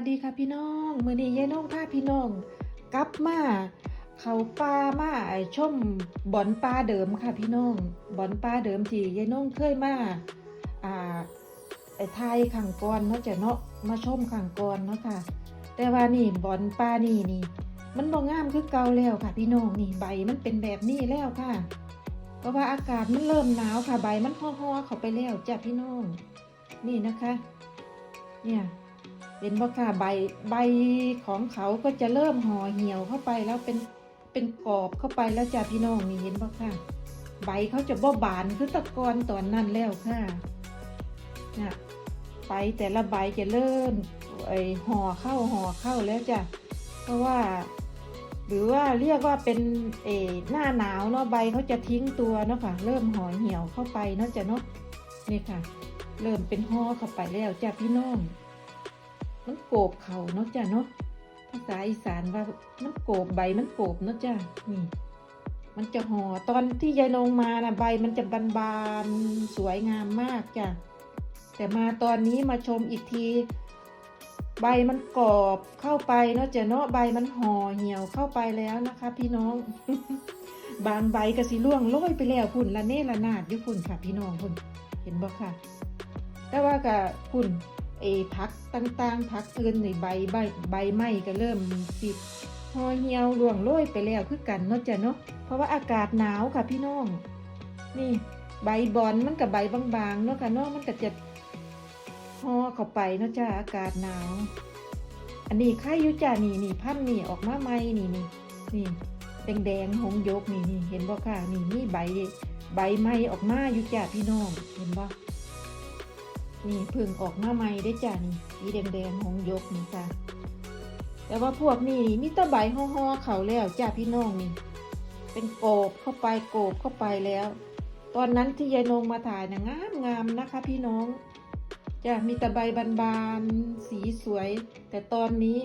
สดีค่ะพี่น้องมือนี้ยายน้องพาพี่น้องกลับมาเขาป่ามาชมบ่อนปลาเดิมค่ะพี่น้องบ่อนปลาเดิมที่ยายน้องเคยมาอ่าไอ้ไทยขังกรเนาะจ้ะเนาะมาชมขังกรเนาะค่ะ แต่ว่านี่บ่อนปลานี่นี่ มันบ่งามคือเก่าแล้วค่ะ พี่น้องนี่ใบมันเป็นแบบนี้แล้วค่ะ เพราะว่าอากาศมันเริ่มหนาวค่ะใบมันห่อๆเข้าไปแล้วจ้ะพี่น้อง นี่นะคะ เนี่ย เห็นบ่ค่ะใบใบของเขาก็จะเริ่มห่อเหี่ยวเข้าไปแล้วเป็นเป็นกรอบเข้าไปแล้วจ้ะพี่น้องนี่เห็นบ่ค่ะใบเขาจะบ่บานคือตะกอนตอนนั้นแล้วค่ะนี่ยไปแต่ละใบจะเริ่มไอห่อเข้าห่อเข้าแล้วจ้ะเพราะว่า หรือว่าเรียกว่าเป็นเออหน้าหนาวเนาะใบเขาจะทิ้งตัวเนาะค่ะ เริ่มห่อเหี่ยวเข้าไปเนาะจ้ะเนาะนี่ค่ะ เริ่มเป็นห่อเข้าไปแล้วจ้ะพี่น้อง มันโกบเขาเนาะจ้ะเนาะภาษาอีสานว่ามันโกบใบมันโกบเนาะจ้ะนี่มันจะห่อตอนที่ยายนงมานะใบมันจะบานๆสวยงามมากจ้ะแต่มาตอนนี้มาชมอีกที ใบมันกรอบเข้าไปเนาะจ้ะเนาะใบมันห่อเหี่ยวเข้าไปแล้วนะคะ พี่น้อง บางใบก็สิร่วงโรยไปแล้วพุ่นละเนระนาดอยู่พุ่นค่ะ พี่น้องพุ่นเห็นบ่ค่ะ แต่ว่าก็พุ่น เอพักต่างๆพักอื่นในใบใบใบไม้ก็เริ่มสิห่อเหี่ยวร่วงโรยไปแล้วคือกันเนาะจ้ะเนาะเพราะว่าอากาศหนาวค่ะพี่น้อง นี่ใบบอนมันกับใบบางๆเนาะค่ะเนาะมันก็จะห่อเข้าไปเนาะจ้ะอากาศหนาว อันนี้ไข่ยุจ้านี่นี่พันนี่ออกมาใหม่นี่นี่นี่แดงๆหงยกนี่นี่เห็นบ่ค่ะนี่นี่ใบใบไม้ออกมาอยู่จ้าพี่น้องเห็นบ่ นี่พึ่งออกหน้าไม้ได้จ้ะนี่สีแดงๆหงยกนี่จ้ะแต่ว่าพวกนี้นี่มีตะใบห่อๆเขาแล้วจ้ะพี่น้องนี่ เป็นโกบเข้าไปโกบเข้าไปแล้ว ตอนนั้นที่ยายนงมาถ่ายนะงามงามนะคะพี่น้องจ้ะมีตะใบบานๆสีสวย แต่ตอนนี้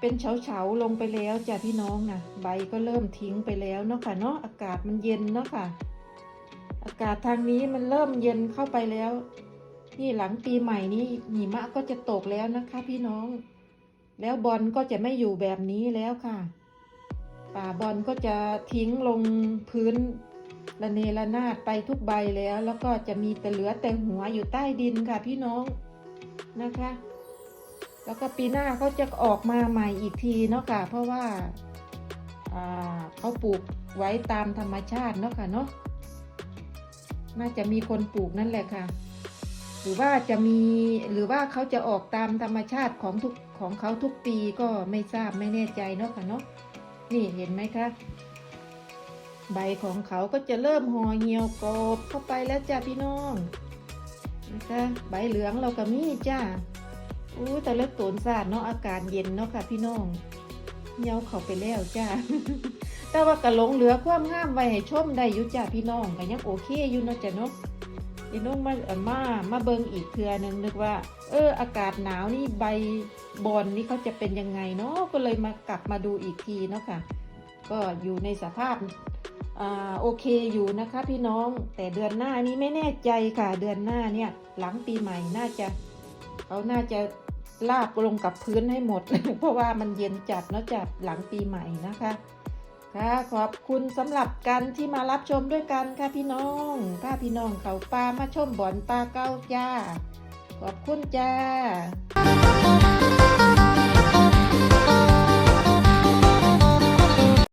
เป็นเฉาๆลงไปแล้วจ้ะพี่น้องนะใบก็เริ่มทิ้งไปแล้วเนาะค่ะเนาะอากาศมันเย็นเนาะค่ะ อากาศทางนี้มันเริ่มเย็นเข้าไปแล้ว นี่หลังปีใหม่นี้หิมะก็จะตกแล้วนะคะ พี่น้อง แล้วบอลก็จะไม่อยู่แบบนี้แล้วค่ะ ป่าบอลก็จะทิ้งลงพื้นระเนระนาดไปทุกใบแล้ว แล้วก็จะมีแต่เหลือแต่หัวอยู่ใต้ดินค่ะพี่น้องนะคะ แล้วก็ปีหน้าเขาจะออกมาใหม่อีกทีเนาะค่ะ เพราะว่าเขาปลูกไว้ตามธรรมชาติเนาะค่ะเนาะน่าจะมีคนปลูกนั่นแหละค่ะ หรือว่าจะมีหรือว่าเขาจะออกตามธรรมชาติของทุกของเขาทุกปีก็ไม่ทราบไม่แน่ใจเนาะค่ะเนาะนี่เห็นไหมคะ ใบของเขาก็จะเริ่มห่อเหี่ยวกรอบเข้าไปแล้วจ้าพี่น้องนะคะใบเหลืองเราก็มีจ้าอู้แต่เลิกโตนสาดเนาะอากาศเย็นเนาะค่ะพี่น้องเหี่ยวเขาไปแล้วจ้าแต่ว่ากระหลงเหลือความงามไว้ให้ชมได้อยู่จ้าพี่น้องก็ยังโอเคอยู่เนาะจ้ะเนาะ พี่น้องมามามาเบิงอีกเทือนึงนึกว่า เออ อากาศหนาวนี่ใบบอนนี่เขาจะเป็นยังไงเนาะก็เลยมากลับมาดูอีกทีเนาะค่ะ ก็อยู่ในสภาพอ่าโอเคอยู่นะคะพี่น้องแต่เดือนหน้านี้ไม่แน่ใจค่ะ เดือนหน้าเนี่ย หลังปีใหม่น่าจะเขาน่าจะลาบลงกับพื้นให้หมด เพราะว่ามันเย็นจัดเนาะจัดหลังปีใหม่นะคะ ค่ะขอบคุณสำหรับกันที่มารับชมด้วยกันค่ะพี่น้องถ้าพี่น้องเขาปลามาชมบ่อนปลาเก้าจ้า ขอบคุณจ้า